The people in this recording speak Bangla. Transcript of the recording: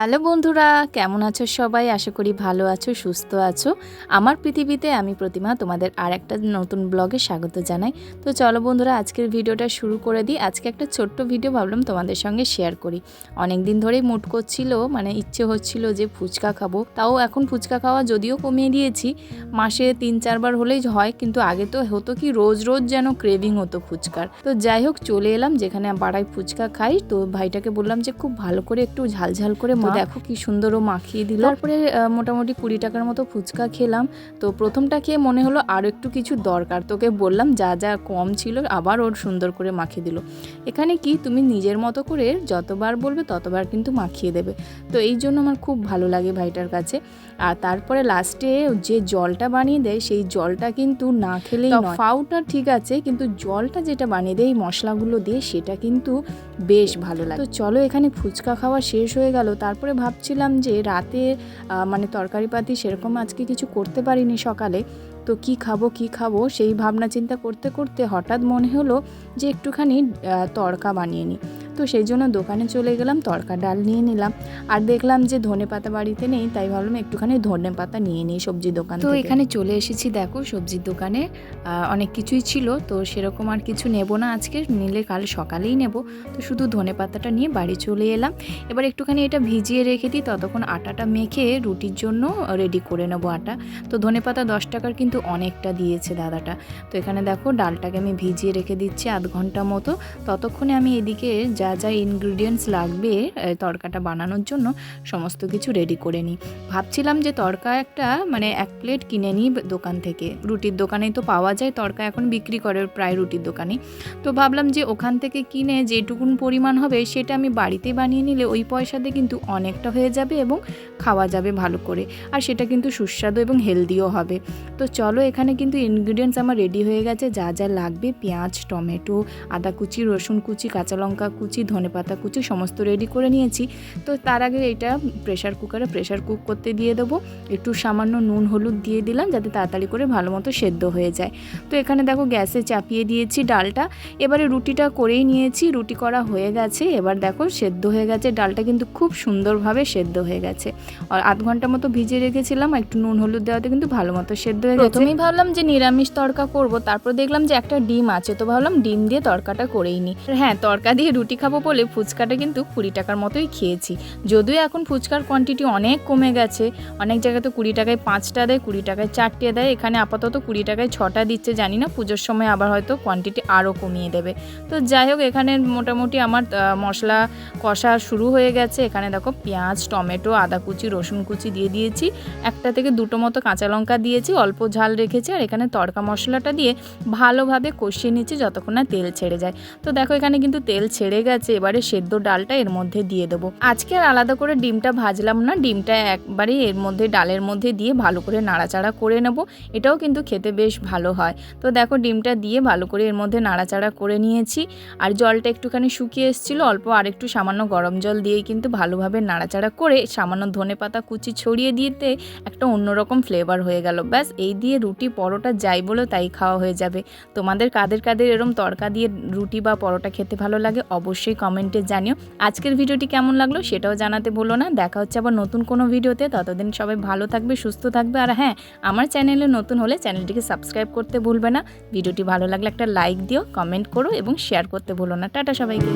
হ্যালো বন্ধুরা, কেমন আছো সবাই? আশা করি ভালো আছো, সুস্থ আছো। আমার পৃথিবীতে আমি প্রতিমা তোমাদের আর একটা নতুন ব্লগে স্বাগত জানাই। তো চলো বন্ধুরা, আজকের ভিডিওটা শুরু করে দিই। আজকে একটা ছোট্ট ভিডিও ভাবলাম তোমাদের সঙ্গে শেয়ার করি। অনেক দিন ধরেই মুট করছিল মানে ইচ্ছে হচ্ছিল যে ফুচকা খাব। তাও এখন ফুচকা খাওয়া যদিও কমিয়ে দিয়েছি। মাসে তিন, চারবার হলেই হয়, কিন্তু আগে তো হতো কি, রোজ রোজ যেন ক্রেভিং হতো ফুচকার। তো যাই হোক, চলে এলাম যেখানে পাড়ায় ফুচকা খাই। তো ভাইটাকে বললাম যে খুব ভালো করে একটু ঝাল ঝাল করে দেখো কি সুন্দর ও মাখিয়ে দিল। তারপরে মোটামুটি কুড়ি টাকার মতো ফুচকা খেলাম। তো প্রথমটা খেয়ে মনে হলো আরও একটু কিছু দরকার। তোকে বললাম যা যা কম ছিল আবার ওর সুন্দর করে মাখিয়ে দিল। এখানে কি তুমি নিজের মতো করে যতবার বলবে ততবার কিন্তু মাখিয়ে দেবে। তো এই জন্য আমার খুব ভালো লাগে ভাইটার কাছে। আর তারপরে লাস্টে যে জলটা বানিয়ে দেয় সেই জলটা কিন্তু না খেলেই ফাউটা ঠিক আছে কিন্তু জলটা যেটা বানিয়ে দেয় এই মশলাগুলো দিয়ে সেটা কিন্তু বেশ ভালো লাগে। তো চলো এখানে ফুচকা খাওয়া শেষ হয়ে গেল। তারপরে ভাবছিলাম যে রাতে মানে তরকারিপাতি সেরকম আজকে কিছু করতে পারিনি সকালে। তো কি খাব কি খাব, সেই ভাবনা চিন্তা করতে করতে হঠাৎ মনে হলো যে একটুখানি তড়কা বানিয়ে নিই তো সেই জন্য দোকানে চলে গেলাম তড়কা ডাল নিয়ে নিলাম। আর দেখলাম যে ধনে পাতা বাড়িতে নেই তাই ভাবলাম একটুখানি ধনে পাতা নিয়ে নিই সবজি দোকান তো এখানে চলে এসেছি দেখো সবজির দোকানে। অনেক কিছুই ছিল তো সেরকম আর কিছু নেব না আজকে নিলে কাল সকালেই নেব। তো শুধু ধনে পাতাটা নিয়ে বাড়ি চলে এলাম। এবার একটুখানি এটা ভিজিয়ে রেখে দিই ততক্ষণ আটাটা মেখে রুটির জন্য রেডি করে নেব আটা। তো ধনে পাতা দশ টাকার কিন্তু অনেকটা দিয়েছে দাদাটা। তো এখানে দেখো ডালটাকে আমি ভিজিয়ে রেখে দিচ্ছি আধ ঘণ্টা মতো। ততক্ষণে আমি এদিকে যা যা ইনগ্রিডিয়েন্টস লাগবে তরকাটা বানানোর জন্য সমস্ত কিছু রেডি করে নিই ভাবছিলাম যে তরকা একটা মানে এক প্লেট কিনে নিই দোকান থেকে। রুটির দোকানেই তো পাওয়া যায়, তরকা এখন বিক্রি করে প্রায় রুটির দোকানে তো ভাবলাম যে ওখান থেকে কিনে যেটুকুন পরিমাণ হবে সেটা আমি বাড়িতে বানিয়ে নিলে ওই পয়সাতে কিন্তু অনেকটা হয়ে যাবে এবং খাওয়া যাবে ভালো করে। আর সেটা কিন্তু সুস্বাদু এবং হেলদিও হবে। তো চলো এখানে কিন্তু ইনগ্রিডিয়েন্টস আমার রেডি হয়ে গেছে, যা যা লাগবে, পেঁয়াজ, টমেটো, আদা কুচি, রসুন কুচি, কাঁচা লঙ্কা কুচি ধনেপাতা কুচি, সমস্ত রেডি করে নিয়েছি। তো তার আগে এটা প্রেশার কুকারে প্রেশার কুক করতে দিয়ে দেবো। একটু সামান্য নুন, হলুদ দিয়ে দিলাম যাতে তাড়াতাড়ি করে ভালো মতো সেদ্ধ হয়ে যায়। তো এখানে দেখো গ্যাসে চাপিয়ে দিয়েছি ডালটা। এবারে রুটিটা করেই নিয়েছি, রুটি করা হয়ে গেছে। এবার দেখো সেদ্ধ হয়ে গেছে, ডালটা কিন্তু খুব সুন্দরভাবে সেদ্ধ হয়ে গেছে। আর আধ ঘণ্টা মতো ভিজিয়ে রেখেছিলাম, একটু নুন, হলুদ দেওয়াতে কিন্তু ভালো মতো সেদ্ধ হয়ে গেছে। প্রথমেই ভাবলাম যে নিরামিষ তড়কা করব, তারপর দেখলাম যে একটা ডিম আছে, তো ভাবলাম ডিম দিয়ে তড়কাটা করেই নিই হ্যাঁ তড়কা দিয়ে রুটি খাব বলে ফুচকাটা কিন্তু কুড়ি টাকার মতোই খেয়েছি। যদিও এখন ফুচকার কোয়ান্টিটি অনেক কমে গেছে। অনেক জায়গায় তো কুড়ি টাকায় পাঁচটা দেয়, কুড়ি টাকায় চারটে দেয়। এখানে আপাতত কুড়ি টাকায় ছটা দিচ্ছে, জানি না। পুজোর সময় আবার হয়তো কোয়ান্টিটি আরও কমিয়ে দেবে। তো যাই হোক, এখানে মোটামুটি আমার মশলা কষা শুরু হয়ে গেছে। এখানে দেখো পেঁয়াজ, টমেটো, আদা কুচি, রসুন কুচি দিয়ে দিয়েছি। একটা থেকে দুটো মতো কাঁচা লঙ্কা দিয়েছি, অল্প ঝাল রেখেছি। আর এখানে তড়কা মশলাটা দিয়ে ভালোভাবে কষিয়ে নিচ্ছি যতক্ষণ না তেল ছেড়ে যায়। তো দেখো এখানে কিন্তু তেল ছেড়ে গেছে এবারে সেদ্ধ ডালটা এর মধ্যে দিয়ে দেবো। আজকে আর আলাদা করে ডিমটা ভাজলাম না, ডিমটা একবারে এর মধ্যে, ডালের মধ্যে দিয়ে ভালো করে নাড়াচাড়া করে নেব। এটাও কিন্তু খেতে বেশ ভালো হয়। তো দেখো ডিমটা দিয়ে ভালো করে এর মধ্যে নাড়াচাড়া করে নিয়েছি। আর জলটা একটুখানি শুকিয়ে এসেছিল, অল্প আর একটু সামান্য গরম জল দিয়েই কিন্তু ভালোভাবে নাড়াচাড়া করে সামান্য ধনে পাতা কুচি ছড়িয়ে দিতে একটা অন্যরকম ফ্লেভার হয়ে গেল। ব্যাস, এই দিয়ে রুটি পরোটা যাই বলো তাই খাওয়া হয়ে যাবে। তোমাদের কাদের কাদের এরম তরকা দিয়ে রুটি বা পরোটা খেতে ভালো লাগে অবশ্যই কমেন্টে জানিও। আজকের ভিডিওটি কেমন লাগল সেটাও জানাতে বলো না। দেখা হচ্ছে আবার নতুন কোনো ভিডিওতে। ততদিন সবাই ভালো থাকবে, সুস্থ থাকবে। আর হ্যাঁ আমার চ্যানেলে নতুন হলে চ্যানেলটিকে সাবস্ক্রাইব করতে ভুলবে না। ভিডিওটি ভালো লাগলে একটা লাইক দিও, কমেন্ট করো এবং শেয়ার করতে ভুলো না। টাটা সবাইকে।